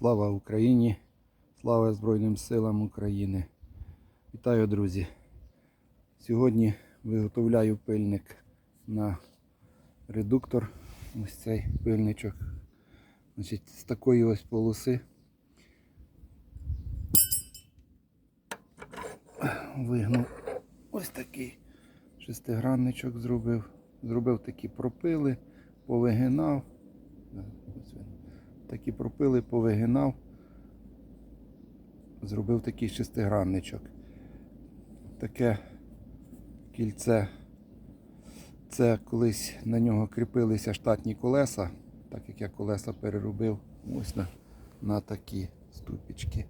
Слава Україні! Слава Збройним силам України! Вітаю, друзі! Сьогодні виготовляю пильник на редуктор. Ось цей пильничок. Значить, з такої ось полоси. Вигнув ось такий шестигранничок зробив. Зробив такі пропили, повигинав. Такі пропили, повигинав. Зробив такий шестигранничок. Таке кільце. Це колись на нього кріпилися штатні колеса, так як я колеса переробив ось на, на такі ступічки.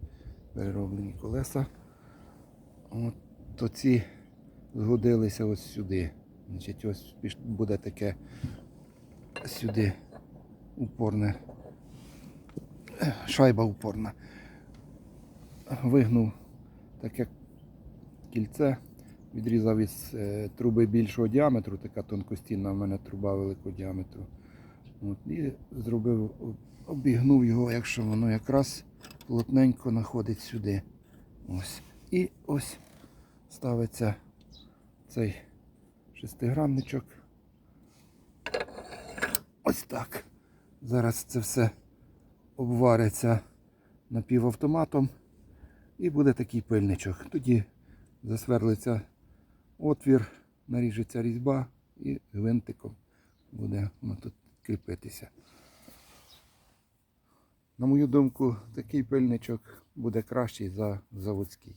Перероблені колеса. От, то ці згодилися ось сюди. Значить, ось буде таке сюди упорне. Шайба упорна. Вигнув таке кільце, відрізав із е, труби більшого діаметру, така тонкостінна в мене труба великого діаметру. От, і зробив, обігнув його, якщо воно якраз плотненько знаходить сюди. Ось. І ось ставиться цей шестигранничок. Ось так. Зараз це все обвариться напівавтоматом і буде такий пильничок. Тоді засверлиться отвір, наріжеться різьба і гвинтиком буде воно тут кріпитися. На мою думку, такий пильничок буде кращий за заводський.